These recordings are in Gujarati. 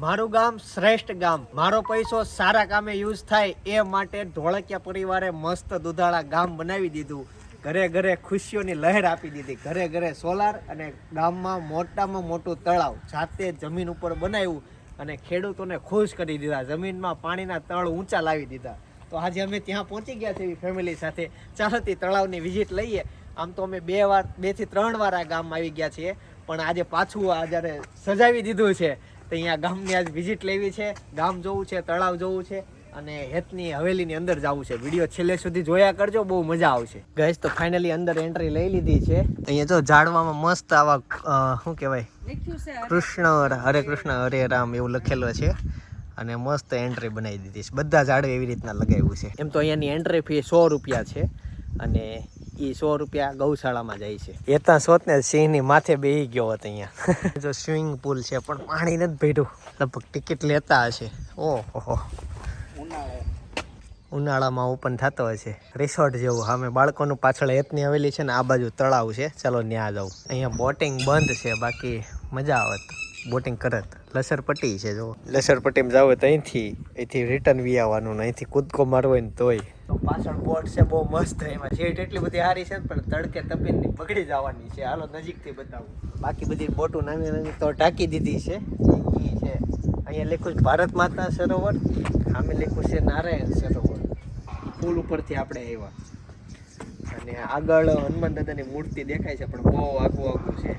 મારું ગામ શ્રેષ્ઠ ગામ. મારો પૈસો સારા કામે યુઝ થાય એ માટે ધોળકિયા પરિવારે મસ્ત દુધાળા ગામ બનાવી દીધું. ઘરે ઘરે ખુશીઓની લહેર આપી દીધી. ઘરે ઘરે સોલાર અને ગામમાં મોટામાં મોટું તળાવ. જાતે જમીન ઉપર બનાવ્યું અને ખેડૂતોને ખુશ કરી દીધા. જમીનમાં પાણીના તળ ઊંચા લાવી દીધા. તો આજે અમે ત્યાં પહોંચી ગયા છીએ ફેમિલી સાથે. ચાલો તે તળાવની વિઝિટ લઈએ. આમ તો અમે બે વાર બેથી ત્રણ વાર આ ગામમાં આવી ગયા છીએ. પણ આજે પાછું આ જ્યારે સજાવી દીધું છે તો અહીંયા ગામની આજ વિઝિટ લેવી છે ગામ જોવું છે તળાવ જોવું છે અને હેતની હવેલીની અંદર જવું છે. વીડિયો છેલ્લે સુધી જોયા કરજો બહુ મજા આવશે. ગઈશ તો ફાઇનલી અંદર એન્ટ્રી લઈ લીધી છે. અહીંયા જો ઝાડવામાં મસ્ત આવા શું કહેવાય? કૃષ્ણ હરે કૃષ્ણ હરે રામ એવું લખેલું છે. અને મસ્ત એન્ટ્રી બનાવી દીધી છે. બધા ઝાડ એવી રીતના લગાવ્યું છે. એમ તો અહીંયાની એન્ટ્રી ફી સો રૂપિયા છે. અને એ સો રૂપિયા ગૌશાળામાં જાય છે. એ ત્યાં સોત ને સિંહની માથે બેહી ગયો હતો અહીંયા. જો સ્વિમિંગ પુલ છે, પણ પાણી નથી ભર્યું. લગભગ ટિકિટ લેતા હશે. ઓહો ઉનાળામાં ઓપન થતો હશે. રિસોર્ટ જેવું. સામે બાળકોનું પાછળ હેતની હવેલી છે ને, આ બાજુ તળાવ છે. ચાલો ત્યાં જાઉં. અહીંયા બોટિંગ બંધ છે, બાકી મજા આવત બોટિંગ કરત. લસરપટ્ટી છે જો લસરપટ્ટીમાં જાવ તો અહીંથી અહીંથી રિટર્ન વી આવવાનું ને અહીંથી કૂદકો મારવો ને તોય. તો પાછળ બોટ છે બહુ મસ્ત એમાં. સીટ એટલી બધી સારી છે પણ તડકે તપીને બગડી જવાની છે. હાલો નજીકથી બતાવું. બાકી બધી બોટો નાની નાની તો ટાંકી દીધી છે. છે. અહીંયા લખ્યું છે ભારત માતા સરોવર. સામે લખ્યું છે નારાયણ સરોવર. પુલ ઉપરથી આપણે આવ્યા. અને આગળ હનુમાન દાદાની મૂર્તિ દેખાય છે પણ બહુ આગું આગું છે.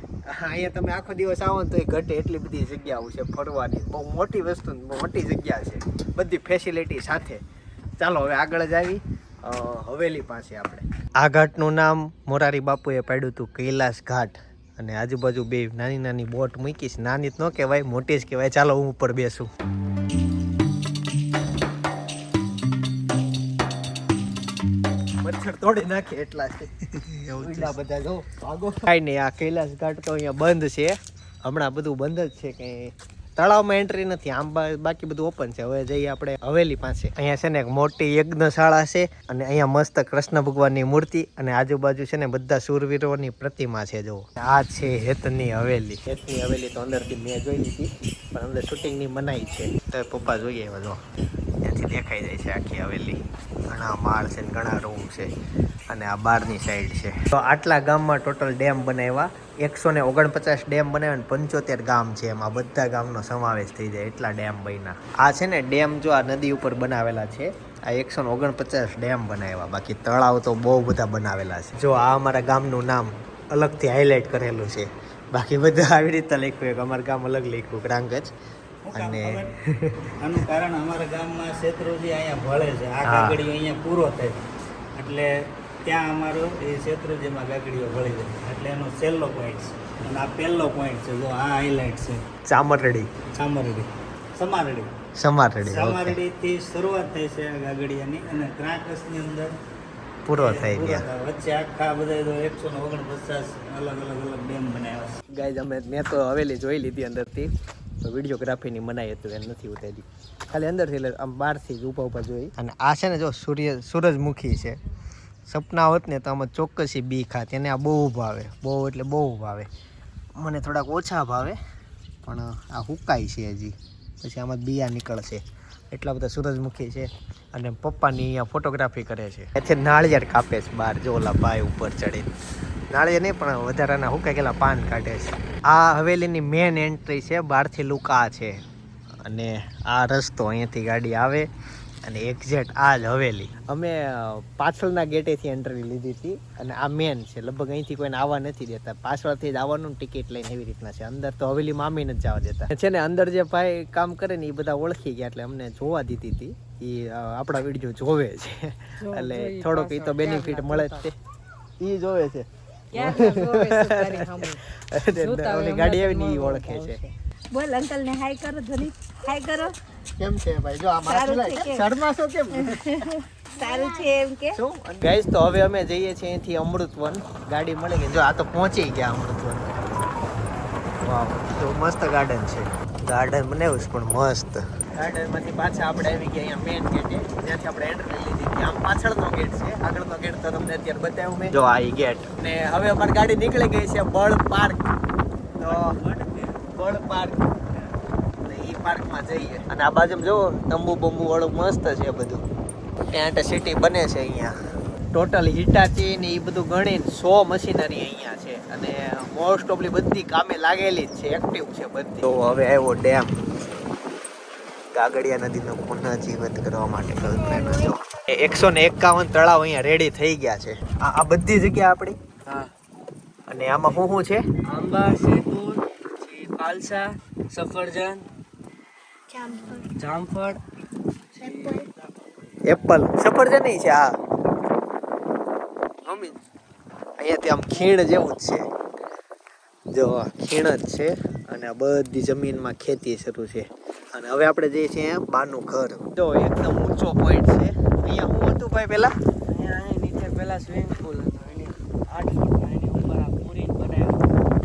અહીંયા તમે આખો દિવસ આવો ને તો એ ઘટે એટલી બધી જગ્યાઓ છે ફરવાની. બહુ મોટી વસ્તુ મોટી જગ્યા છે. બધી ફેસિલિટી સાથે. ચાલો હવે આગળ જ આવી હવેલી પાસે આપણે. આ ઘાટનું નામ મોરારી બાપુએ પાડ્યું હતું કૈલાસ ઘાટ. અને આજુબાજુ બે નાની નાની બોટ મૂકીશ નાની જ ન કહેવાય મોટી જ કહેવાય. ચાલો હું ઉપર બેસું. તોડી નાખે એટલા છે. બધા જો ભાગો. કાંઈ નહીં આ કૈલાસ ઘાટ તો અહીંયા બંધ છે. હમણાં બધું બંધ જ છે કે તળાવમાં એન્ટ્રી નથી આમ બાકી બધું ઓપન છે. હવે જઈએ આપણે હવેલી પાસે. અહીંયા છે ને એક મોટી યજ્ઞશાળા છે અને અહીંયા મસ્ત કૃષ્ણ ભગવાનની મૂર્તિ અને આજુબાજુ છે ને બધા શૂરવીરોની પ્રતિમા છે જો આ છે હેતની હવેલી. હેતની હવેલી તો અંદરથી મેં જોઈ લીધી પણ અંદર શૂટિંગની મનાઈ છે. તો પપ્પા જોઈએ એવા જો ત્યાંથી દેખાઈ જાય છે આખી હવેલી. ઘણા માળ છે ઘણા રૂમ છે અને આ બારની સાઈડ છે. તો આટલા ગામમાં ટોટલ ડેમ બનાવ્યા. એકસો ને ઓગણપચાસ ડેમ બનાવ્યા અને પંચોતેર ગામ છે એમાં. બધા ગામનો સમાવેશ થઈ જાય એટલા ડેમ બન્યા. આ છે ને ડેમ જો આ નદી ઉપર બનાવેલા છે, આ એકસો ને ઓગણપચાસ ડેમ બનાવ્યા. બાકી તળાવ તો બહુ બધા બનાવેલા છે. જો આ અમારા ગામનું નામ અલગથી હાઇલાઇટ કરેલું છે. બાકી બધા આવી રીતે લખ્યું એક અમારા ગામ અલગ લખ્યું ગ્રાંગજ અને આનું કારણ અમારા ગામમાં શેત્રુજી અહીંયા ભળે છે. આ કાગડીઓ અહીંયા પૂરો થાય એટલે ત્યાં અમારો એ શેત્રુજીમાં કાગડીઓ ભળી જાય એટલે એનો છેલ્લો પોઈન્ટ છે. અને આ પહેલો પોઈન્ટ છે. જો આ હાઇલાઇટ છે. ચામરડી. ચામરડી. સમારડી. સમારડી સમારડી થી શરૂઆત થાય છે આ ગાગડિયાની. અને ત્રાકસની અંદર પૂરો થઈ ગયા. વચ્ચે આખા બધા તો એકસો ને ઓગણપચાસ અલગ અલગ અલગ ડેમ બનાવ્યા છે. ગાય અમે મેં તો હવેલી જોઈ લીધી અંદરથી. તો વિડીયોગ્રાફીની મનાઈ હતું એને નથી ઉતારી ખાલી અંદરથી એટલે આમ બહારથી જ ઊભા ઊભા જોઈ. અને આ છે ને જો સૂર્ય સૂરજમુખી છે. સપના હોત ને તો આમાં ચોક્કસી બી ખાત. એને આ બહુ ભાવે. બહુ એટલે બહુ ભાવે. મને થોડાક ઓછા ભાવે, પણ આ હુકાય છે હજી. પછી આમાં બીયા નીકળશે. એટલા બધા સૂરજમુખી છે. અને પપ્પાની અહીંયા ફોટોગ્રાફી કરે છે. એથી નાળિયેર કાપે છે બહાર, જો ઓલા ભાઈ ઉપર ચડીને. નાળિયેર નહીં, પણ વધારાના હું કેલા પાન કાઢે છે. આ હવેલીની મેન એન્ટ્રી છે, બહારથી લુકા છે. અને આ રસ્તો અહીંયાથી ગાડી આવે. અને એક્ઝેક્ટ આ જ હવેલી. અમે પાછળના ગેટેથી એન્ટ્રી લીધી હતી અને આ મેન છે. લગભગ અહીંથી કોઈને આવવા નથી દેતા. પાછળથી જ આવવાનું ટિકિટ લઈને એવી રીતના છે. અંદર તો હવેલી મામી જ જવા દેતા. છે ને અંદર જે ભાઈ કામ કરે ને એ બધા ઓળખી ગયા. એટલે અમને જોવા દીધી હતી. એ આપણા વીડિયો જોવે છે. એટલે થોડોક એ તો બેનિફિટ મળે જ તે. એ જોવે છે. ગાડી આવી ને એ ઓળખે છે. બોલ અંકલ ને હાય કરો ધની હાય કરો. કેમ છે ભાઈ? જો આ સારું છે કેમ? કેમ? સારું છે એમ કે? ગાઈસ તો હવે અમે જઈએ છીએ અહીંથી અમૃતવન. ગાડી મળી ગઈ. જો આ તો પહોંચી ગયા અમૃતવન. વાવ. તો મસ્ત ગાર્ડન છે. ગાર્ડન બનાવ્યું છે પણ મસ્ત. ગાર્ડનમાંથી પાછા આપણે આવી ગયા અહીંયા મેઇન ગેટ ત્યાંથી આપણે એન્ટ્રી લીધી. હતી આમ પાછળનો ગેટ છે. આગળનો ગેટ તો તમને અત્યારે બતાવ્યું મેં. જો આ ગેટ ને હવે અમારી ગાડી નીકળી ગઈ છે બળ પાર્ક તો બળ પાર્ક પાર્કમાં જઈએ. અને આ બાજુ જો તંબુ બંબુ વાળું મસ્ત છે બધું. ટેન્ટ સિટી બને છે અહીંયા. ટોટલ હિટાચી ને એ બધું ગણીને સો મશીનરી અહીંયા છે. અને મોસ્ટ ઓફલી બધી કામે લાગેલી જ છે એક્ટિવ છે બધી. તો હવે આવ્યો ડેમ ગાગડિયા નદીનો પુનઃજીવિત કરવા માટે કલ્પના જો એકસો ને એકાવન તળાવ અહીંયા રેડી થઈ ગયા છે. આ આ બધી જગ્યા આપણી? હા. અને આમાં શું શું છે? આંબા સેતુર પાલસા સફરજન જામફળ. એપલ. સફરજન નહીં છે આ. મમ્મી અહીંયાથી આમ ખીણ જેવું જ છે. જો ખીણ જ છે અને આ બધી જમીનમાં ખેતી શરૂ છે. અને હવે આપણે જઈએ છીએ બાનું ઘર. જો એકદમ ઊંચો પોઈન્ટ છે. અહીંયા હું હતું ભાઈ પહેલાં? અહીંયા અહીં નીચે પહેલાં સ્વિમિંગ પુલ હતો.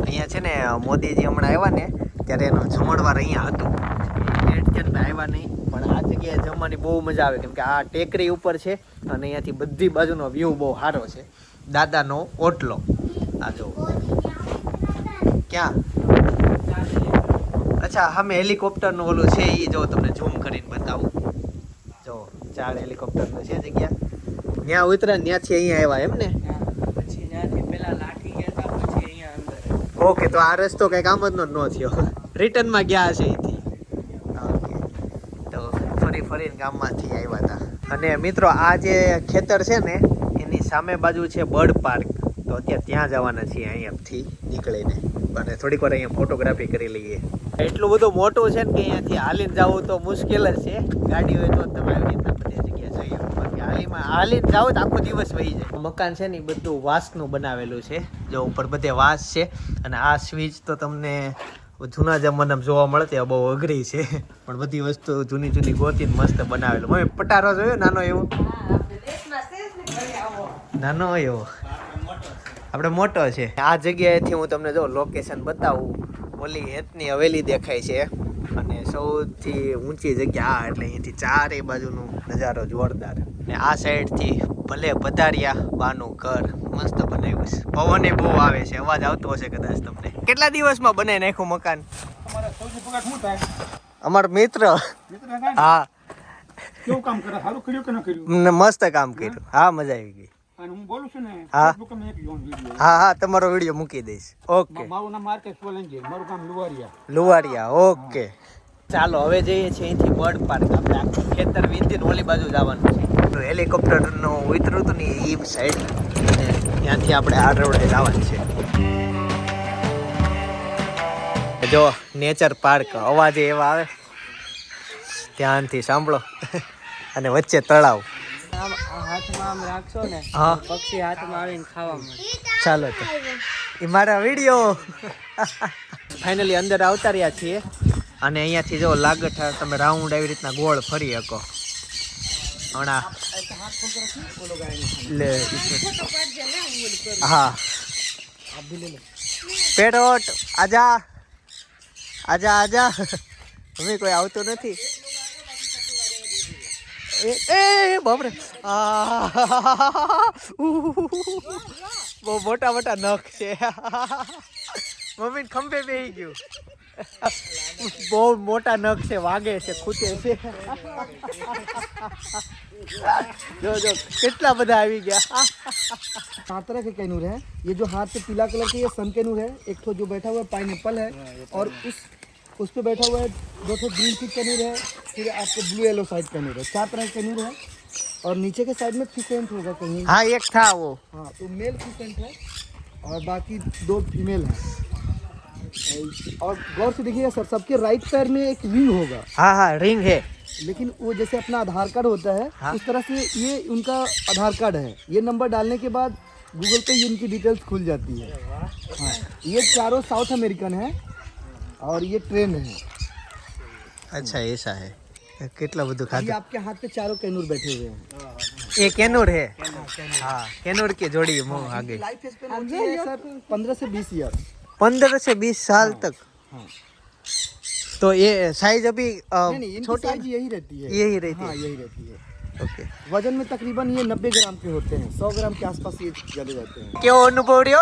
અહીંયા છે ને મોદીજી હમણાં આવ્યા ને ત્યારે એનો જમણવાર અહીંયા હતું. લેટ છે ને આવ્યા નહીં. પણ આ જગ્યાએ જમવાની બહુ મજા આવે. કેમ કે આ ટેકરી ઉપર છે અને અહીંયાથી બધી બાજુનો વ્યૂ બહુ સારો છે. દાદાનો ઓટલો. આ જો. ક્યાં? અચ્છા અમે હેલિકોપ્ટરનું ઓલું છે એ જો તમને ઝૂમ કરીને બતાવું. જો ચાર હેલિકોપ્ટરનું છે જગ્યા. ત્યાં ઉતરા ત્યાંથી અહીંયા આવ્યા એમ ને? પછી ત્યાંથી લાઠી ગયા પછી અહીંયા અંદર. ઓકે તો આ રસ્તો કઈ કામ જ નો ન થયો રિટર્નમાં ગયા છે અહીંથી ઓકે તો ફરીને ગામમાંથી આવ્યા હતા. અને મિત્રો, આ જે ખેતર છે ને, એની સામે બાજુ છે બર્ડ પાર્ક. તો અત્યારે ત્યાં જવાના છીએ અહીંયાથી નીકળીને. અને થોડીક વાર અહીંયા ફોટોગ્રાફી કરી લઈએ. એટલું બધું મોટું છે ને કે અહીંયાથી હાલીને જવું તો મુશ્કેલ જ છે. ગાડી હોય તો તમે આવી રીતના બધી જગ્યાએ જઈએ હાલીમાં હાલીને જાઓ તો આખો દિવસ વહી જાય. મકાન છે ને, એ બધું વાંસનું બનાવેલું છે. જો ઉપર બધે વાંસ છે. અને આ સ્વિચ તો તમને જૂના જમાનામાં જોવા મળતી આ બહુ અઘરી છે. પણ બધી વસ્તુ જૂની જૂની ગોતીને મસ્ત બનાવેલું. મમ્મી પટારો જોયો નાનો એવો? નાનો એવો. આપણે મોટો છે. આ જગ્યાએથી હું તમને જો લોકેશન બતાવું. ઓલી હેતની હવેલી દેખાય છે. અને સૌથી ઊંચી જગ્યા આ, એટલે અહીંથી ચારે બાજુનો નજારો જોરદાર. ને આ સાઈડથી ભલે પધાર્યા બાનું ઘર મસ્ત બનાવ્યું છે. પવન એ બહુ આવે છે અવાજ આવતો હશે કદાચ તમને. કેટલા દિવસમાં બને નાખ્યું મકાન? અમારો મિત્ર. હા. કેવું કામ કરે? સારું કર્યું કે ન કર્યું? મસ્ત કામ કર્યું. હા મજા આવી ગઈ. અને હું બોલું છું ને હા. હા હા તમારો વીડિયો મૂકી દઈશ. ઓકે મારું નામ આરકે સોલંકી મારું કામ લુવારિયા. ઓકે ચાલો હવે જઈએ છીએ અહીંથી બર્ડ પાર્ક. આપણે ખેતર વીંધીને ઓલી બાજુ જવાનું છે. હેલિકોપ્ટરનું ઉતરું હતું ને એ સાઈડ અને ત્યાંથી આપણે આ રોડે જવાનું છે. જો નેચર પાર્ક અવાજ એવા આવે. ધ્યાનથી સાંભળો. અને વચ્ચે તળાવ. ચાલો તો. એ મારા વીડિયો ફાઇનલી અંદર આવતા રહ્યા છીએ. અને અહીંયાથી જો લાગઠ તમે રાઉન્ડ આવી રીતના ગોળ ફરી શકો. હમણાં લે, હા. પેટોટ આજા. આજા આજા. અમે કોઈ આવતું નથી. એ બાપરે. બહુ મોટા મોટા નખ છે મમ્મી ખંભે બેહી ગયું બહુ મોટા નખ છે વાગે છે ખૂટે છે જો જો કેટલા બધા આવી ગયા चार तरह के कैनूर है ये जो हाथ पे पीला कलर के ये सन कैनूर है एक ठो जो बैठा हुआ है पाइन है और उस उस पे बैठा हुआ है दो ठो ग्रीन टिक कैनूर है फिर आपको ब्लू येलो साइड कैनूर है चार तरह के कैनूर है और नीचे के साइड में फिसेंट होगा कहीं હા એક થા વો हाँ तो मेल फिसेंट है और बाकी दो फीमेल है और गौर से देखिएगा सर सबके राइट पैर में एक रिंग होगा। हाँ हाँ रिंग है। लेकिन वो जैसे अपना आधार कार्ड होता है हाँ? उस तरह से ये उनका आधार कार्ड है। ये नंबर डालने के बाद गूगल पे इनकी डिटेल्स खुल जाती है। हाँ ये चारों साउथ अमेरिकन है और ये ट्रेन है। अच्छा ऐसा है। कितना वो दिखा आपके हाथ पे चारों कैनूर बैठे हुए हैं। ये कैनूर है? हाँ कैनूर की जोड़ी मुँह आगे। पंद्रह से बीस ईयर पंद्रह से बीस साल तक हाँ तो ये साइज अभी अ, नहीं नहीं इनकी छोटी साइज यही रहती है यही रहती हाँ है यही रहती है ઓકે वजन में तकरीबन ये नब्बे ग्राम के होते हैं सौ ग्राम के आसपास ये चले जाते हैं કેવો અનુભવ રહ્યો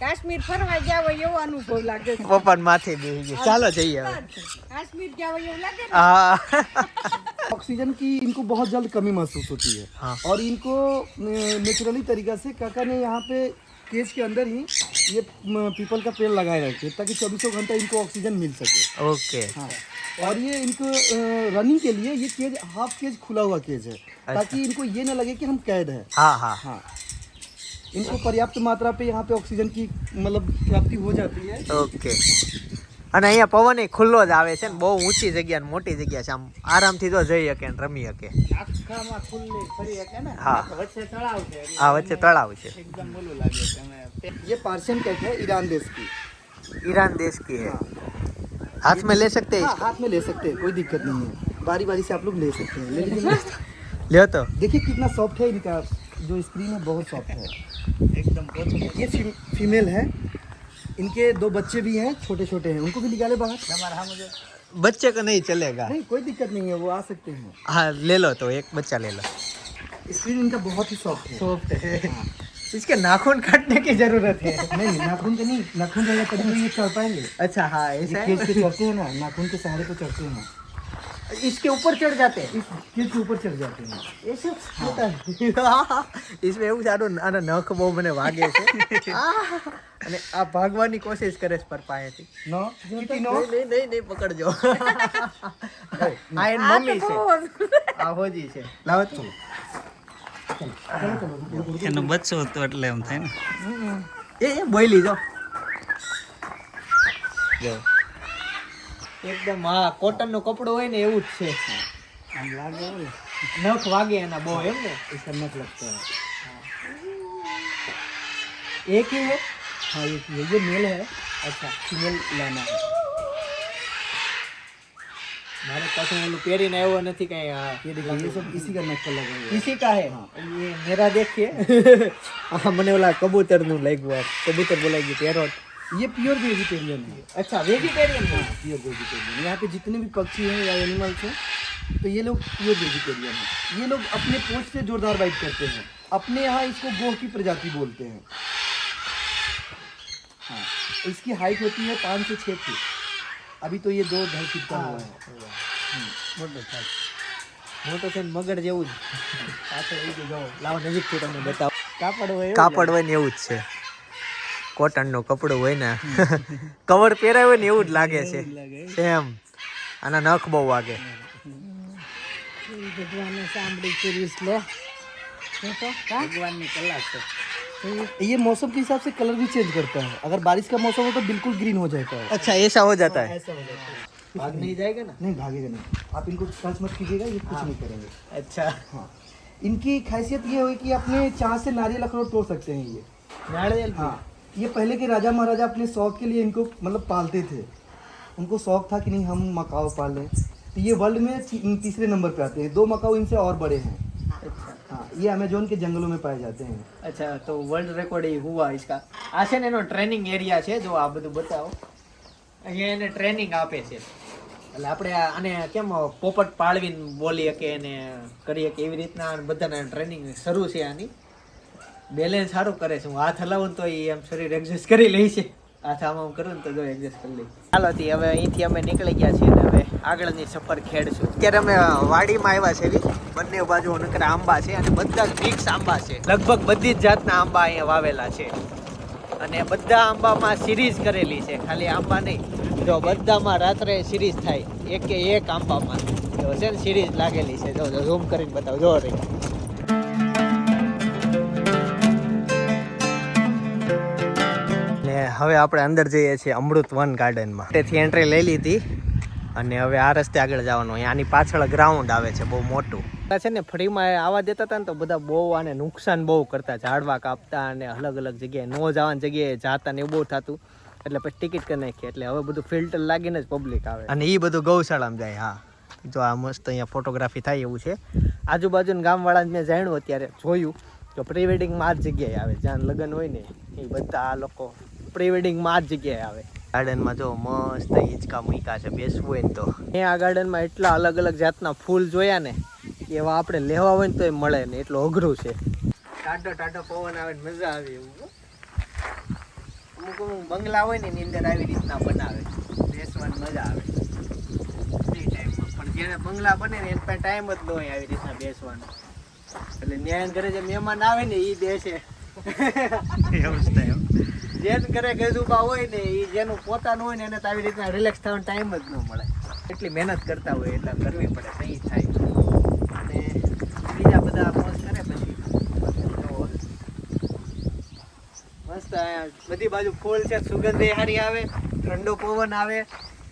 કાશ્મીર ફરવા જાવ એવો અનુભવ લાગે છે પપ્પાને માથે બેસી ગયું ચાલો જઈએ હવે કાશ્મીર જાવ એવું લાગે ને હા ऑक्सीजन की इनको बहुत जल्द कमी महसूस होती है हाँ। और इनको नेचुरली तरीका से काका ने यहाँ पे केज के अंदर ही ये पीपल का पेड़ लगाए रखते हैं ताकि चौबीसों घंटा इनको ऑक्सीजन मिल सके। ओके हाँ। और ये इनको रनिंग के लिए ये केज हाफ़ केज खुला हुआ केज है अच्छा। ताकि इनको ये ना लगे कि हम कैद है। हाँ हाँ। हाँ। इनको पर्याप्त मात्रा पे यहाँ पे ऑक्सीजन की मतलब प्राप्ति हो जाती है। ओके અને અહીંયા પવન એ ખુલ્લો જ આવે છે ને બહુ ઊંચી જગ્યા ને મોટી જગ્યા છે આમ આરામથી તો જઈ શકે ને રમી શકે આખામાં ખુલ્લી ફરી શકે ને હા. વચ્ચે તળાવ છે એટલે આ વચ્ચે તળાવ છે એકદમ ઓલું લાગે તમે ये पार्शियन कैट है ईरान देश की ईरान देश की है हाथ में ले सकते हैं हाँ हाथ में ले सकते हैं कोई दिक्कत नहीं है बारी बारी से आप लोग ले सकते हैं ले लीजिए લ્યો તો देखिए कितना सॉफ्ट है इनका जो स्क्रीन है बहुत सॉफ्ट है એકદમ પોચું ये फी, फीमेल है इनके दो बच्चे भी हैं छोटे छोटे हैं। उनको भी निकाले बाहर। हाँ मुझे। बच्चे का नहीं चलेगा। नहीं कोई दिक्कत नहीं है वो आ सकते हैं। हाँ ले लो तो एक बच्चा ले लो। स्क्रीन इनका बहुत ही सॉफ्ट है। सॉफ्ट है। हाँ। इसके नाखून काटने की ज़रूरत है। नहीं नाखून तो नहीं नाखून तो चढ़ पाएँगे। अच्छा हाँ ऐसे चढ़ते हैं ना नाखून के सहारे पे चढ़ते हैं। इसके ऊपर चढ़ जाते हैं इस केज के ऊपर चढ़ जाते हैं ऐसे होता है इसमें એવું સારું આના નખ બહુ મને વાગે છે આહ! અને આ ભાગવાની કોશિશ કરે છે પર પાસેથી नो कितनी नो નહીં નહીં નહીં નહીં પકડજો આ એની મમ્મી છે આ હોજી છે લાવો તો એનું બચ્ચું હતું એટલે એમ થાય ને એ એ બોયલી જો જો એકદમ હા કોટન નું કપડું હોય ને એવું જ છે આમ લાગે ઓલું. નખ વાગે એના બહુ એમ ને इसका नक लगता है એક ही है हाँ ये ये ये मेल है અચ્છા फीमेल लाना है મારે પાછું ઓલું પહેરીને આવ્યો નથી કઈ આ ये देखिए ये सब इसी का नक का लगा हुआ है इसी का है ये मेरा देखिए हाँ મને ઓલા કબૂતર નું લાગ્યું આ કબૂતર બોલાઈ ગયું પેરોટ ये प्योर वेजिटेरियन है અચ્છા વેજીટેરિયન है प्योर वेजिटेरियन यहाँ पे जितने भी पक्षी हैं या एनिमल्स हैं तो ये लोग प्योर वेजिटेरियन हैं ये लोग अपने पोच से जोरदार बाइट करते हैं अपने यहाँ इसको गोह की प्रजाति बोलते हैं हाँ इसकी हाइट होती है पाँच से छः फीट अभी तो ये दो ढाई फीट का हुआ है મોટો થાય મોટો છે ને મગર જેવું જ પાછળ આવી ગયું જો લાવો નજીકથી તમને બતાવો કાપડ હોય કાપડ હોય ને એવું જ છે કોટનનું કપડું હોય ને કવર પહેરાય હોય ને એવું જ લાગે છે સેમ આના નખ બહુ વાગે ભગવાને સાંભળી પુરુષ લે જો તો હા ભગવાનની કલા છે ये मौसम के हिसाब से कलर भी चेंज करता है अगर बारिश का मौसम हो तो बिल्कुल ग्रीन हो जाता है अच्छा ऐसा हो जाता है ऐसा हो जाता है भाग नहीं जाएगा ना नहीं भागेगा नहीं आप इनको टच मत कीजिएगा ये कुछ नहीं करेंगे अच्छा हाँ इनकी खासियत ये है कि अपने चाह से नारियल अखरोट तोड़ सकते हैं ये नारियल हाँ ये पहले के राजा महाराजा अपने शौक के लिए इनको मतलब पालते थे उनको शौक था कि नहीं हम मकाओ पाल लें तो ये वर्ल्ड में ती- तीसरे नंबर पे आते हैं दो मकाओ इनसे और बड़े हैं अच्छा हाँ ये अमेजोन के जंगलों में पाए जाते हैं अच्छा तो વર્લ્ડ રેકોર્ડ એ હુઆ इसका આ છે ને એનો ટ્રેનિંગ એરિયા છે જો આ બધું બતાવો અહીંયા એને ટ્રેનિંગ આપે છે એટલે આપણે આ- આને કેમ પોપટ પાળવીને બોલી શકે એને કરી શકે એવી રીતના બધાને ટ્રેનિંગ શરૂ છે આની બેલેન્સ સારું કરે છે. હું હાથ હલાવું તો એ એમ શરીર એડજસ્ટ કરી લે છે. હાથ આમ આમ કરું ને તો જો એડજસ્ટ કરી લે. ચાલો થી હવે અહીંથી અમે નીકળી ગયા છીએ અને હવે આગળની સફર ખેડશું. અત્યારે અમે વાડીમાં આવ્યા છે એવી બંને બાજુ નકરા આંબા છે અને બધા મિક્સ આંબા છે. લગભગ બધી જ જાતના આંબા અહીંયા વાવેલા છે. અને બધા આંબામાં સિરીઝ કરેલી છે. ખાલી આંબા નહીં. જો, બધામાં રાત્રે સિરીઝ થાય. એક કે એક આંબામાં. જો, છે ને સિરીઝ લાગેલી છે. જો ઝૂમ કરીને બતાવો. જો રહી હવે આપણે અંદર જઈએ છીએ અમૃત વન ગાર્ડનમાં. તેથી એન્ટ્રી લઈ લીધી અને હવે આ રસ્તે આગળ જવાનું. આની પાછળ ગ્રાઉન્ડ આવે છે બહુ મોટું. છે ને ફ્રીમાં આવવા દેતા હતા ને તો બધા બહુ આને નુકસાન બહુ કરતા. ઝાડવા કાપતા અને અલગ અલગ જગ્યાએ ન જવાની જગ્યાએ જાતા ને એવું બહુ થતું. એટલે પછી ટિકિટ કરી નાખી એટલે હવે બધું ફિલ્ટર લાગીને જ પબ્લિક આવે. અને એ બધું ગૌશાળામાં જાય હા. જો આ મસ્ત અહીંયા ફોટોગ્રાફી થાય એવું છે. આજુબાજુના ગામવાળાને મેં જાણ્યું અત્યારે જોયું. તો પ્રી વેડિંગમાં આ જગ્યાએ આવે. જ્યાં લગ્ન હોય ને એ બધા આ લોકો પ્રી વેડિંગમાં આ જ જગ્યાએ આવે. ગાર્ડનમાં જો મસ્ત હિંચકા મૂકા છે બેસવું હોય ને તો. આ ગાર્ડનમાં એટલા અલગ અલગ જાતના ફૂલ જોયા ને કે એવા આપણે લેવા હોય ને તો એ મળે ને એટલું અઘરું છે. ટાટો ટાટો પવન આવે ને મજા આવે એવું અમુક અમુક બંગલા હોય ને એની અંદર આવી રીતના બનાવે. બેસવાની મજા આવે. ફ્રી ટાઈમમાં પણ જેને બંગલા બને ને એને પાસે ટાઈમ જ ન હોય આવી રીતના બેસવાનો. એટલે ન્યાય ઘરે જે મહેમાન આવે ને એ બેસે. એવું જ થાય જેન ઘરે ગજુબા હોય ને એ જેનું પોતાનું હોય ને એને તો આવી રીતના રિલેક્સ થવાનો ટાઈમ જ ન મળે. એટલી મહેનત કરતા હોય એટલે કરવી પડે નહીં થાય. અને બીજા બધા મોજ કરે પછી. મસ્ત બધી બાજુ ફૂલ છે, સુગંધ હારી આવે, ઠંડો પવન આવે,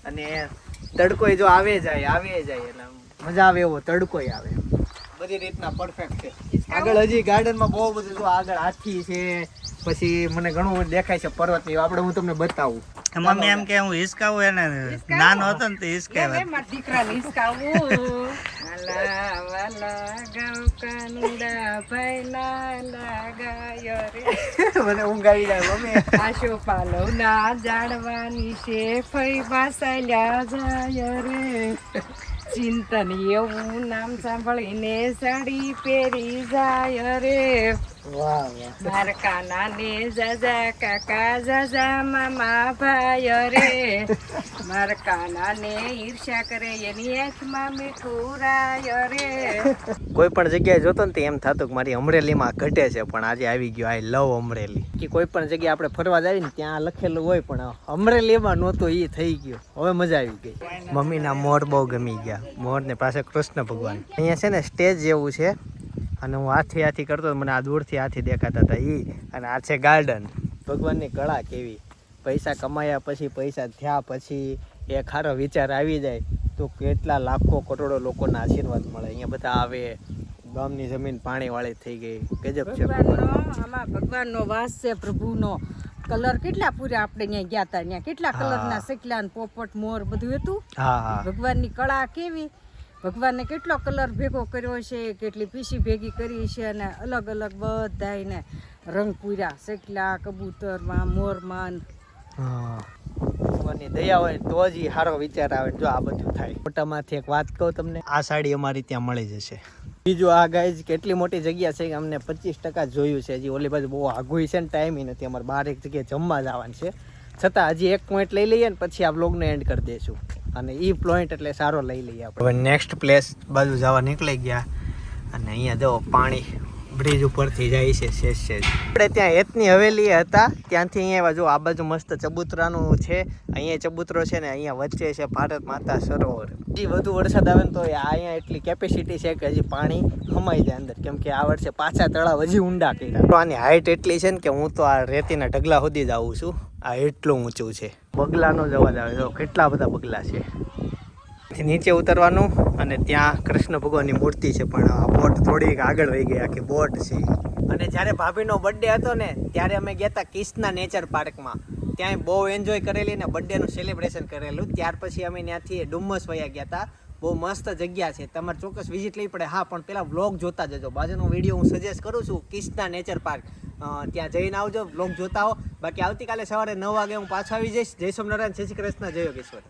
અને તડકો જો આવે જાય આવે જાય, એટલે મજા આવે એવો તડકો આવે. બધી રીતના પરફેક્ટ છે. આગળ હજી ગાર્ડનમાં બહુ બધું જો આગળ હાથી છે પછી મને ઘણું બધું દેખાય છે પર્વત ને આપણે હું તમને બતાવું. મમ્મી એમ કે હું હિસકાવું એને. નાનો હતો ને તે હિસકાવે. મારા દીકરાને હિસકાવું. વાલા વાલા ગાઉ કાનુડા ભાઈ ના ગાયો રે. મને ઊંઘ જાય મમ્મી. આશો પાલવના જાણવાની છે ફઈ વાસાલ્યા જાય રે. ચિંતન એવું નામ સાંભળીને સાડી પહેરી જાય રે. વાહ વાહ મારા કાના ને જાજા કાકા જાજા ભાઈ રે. મારા કાના ને ઈર્ષા કરે એની આંખમાં કોઈ પણ જગ્યાએ જોતો ને એમ થતું કે મારી અમરેલીમાં ઘટે છે, પણ આજે આવી ગયો, આઈ લવ અમરેલી. કે કોઈ પણ જગ્યાએ આપણે ફરવા જઈએ ને ત્યાં લખેલું હોય, પણ અમરેલીમાં નહોતું એ થઈ ગયું. હવે મજા આવી ગઈ. મમ્મીના મોર બહુ ગમી ગયા. મોર ને પાસે કૃષ્ણ ભગવાન. અહીંયા છે ને સ્ટેજ જેવું છે. અને હું હાથી હાથી કરતો મને આ દૂરથી હાથી દેખાતા હતા એ અને આ છે ગાર્ડન. ભગવાનની કળા કેવી. પૈસા કમાયા પછી પૈસા થયા પછી એ ખારો વિચાર આવી જાય તો કેટલા લાખો કરોડો લોકોના આશીર્વાદ મળે. અહીંયા બધા આવે ગામની જમીન પાણીવાળી થઈ ગઈ. ગજબ છે આમાં ભગવાનનો વાસ છે પ્રભુનો. કલર કેટલા પૂરા આપણે ત્યાં ગયા હતા ત્યાં કેટલા. કલરના શેકલા પોપટ મોર બધું હતું. ભગવાનની કળા કેવી. ભગવાનને કેટલો કલર ભેગો કર્યો છે કેટલી પીસી ભેગી કરી છે અને અલગ અલગ બધાને રંગ પૂર્યા. શેકલા કબૂતરમાં મોરમાં. ભગવાનની દયા હોય તો જ સારો વિચાર આવે જો આ બધું થાય. મોટામાંથી એક વાત કહું તમને આ સાડી અમારી ત્યાં મળી જશે. બીજું આ ગાય કેટલી મોટી જગ્યા છે કે અમને પચીસ ટકા જોયું છે. હજી ઓલી બાજુ બહુ આઘું છે ને ટાઈમ નથી. અમારે બાર એક જગ્યાએ જમવા જવાનું છે. છતાં હજી એક પોઈન્ટ લઈ લઈએ ને પછી આ બ્લોગને એન્ડ કરી દઈશું અને એ પોઈન્ટ એટલે સારો લઈ લઈએ આપણે. હવે નેક્સ્ટ પ્લેસ બાજુ જવા નીકળી ગયા. અને અહીંયા જો પાણી બ્રિજ ઉપરથી જાય છે શેષ શેષ આપણે ત્યાં હેતની હવેલી હતા. ત્યાંથી અહીંયા જો આ બાજુ મસ્ત ચબૂતરાનું છે. અહીંયા ચબૂતરો છે ને અહીંયા વચ્ચે છે ભારત માતા સરોવર. હજી વધુ વરસાદ આવે ને તો અહીંયા એટલી કેપેસિટી છે કે હજી પાણી સમાઈ જાય અંદર. કેમ કે આ વર્ષે પાછા તળાવ હજી ઊંડા કર્યા. આની હાઇટ એટલી છે ને કે હું તો આ રેતીના ઢગલા સુધી જ આવું છું. આ એટલું ઊંચું છે. બગલાનો જ અવાજ આવે જો કેટલા બધા બગલા છે. થી નીચે ઉતરવાનું અને ત્યાં કૃષ્ણ ભગવાનની મૂર્તિ છે, પણ આ બોટ થોડીક આગળ વહી ગયા કે બોટ છે અને જ્યારે ભાભીનો બર્થડે હતો ને, ત્યારે અમે ગયા હતા કિસ્ના નેચર પાર્કમાં ત્યાં બહુ એન્જોય કરેલી ને બર્થડેનું સેલિબ્રેશન કરેલું. ત્યાર પછી અમે ત્યાંથી ડુમ્મસ વયા ગયા હતા બહુ મસ્ત જગ્યા છે. તમારે ચોક્કસ વિઝિટ લઈ પડે. હા, પણ પેલા વ્લોગ જોતા જજો. બાજુનો વીડિયો હું સજેસ્ટ કરું છું, કિસ્ના નેચર પાર્ક ત્યાં જઈને આવજો વ્લોગ જોતા હો. બાકી આવતીકાલે સવારે નવ વાગે હું પાછો આવી જઈશ. જય સોમનારાયણ શ્રી કૃષ્ણ. જય યોગેશ્વર.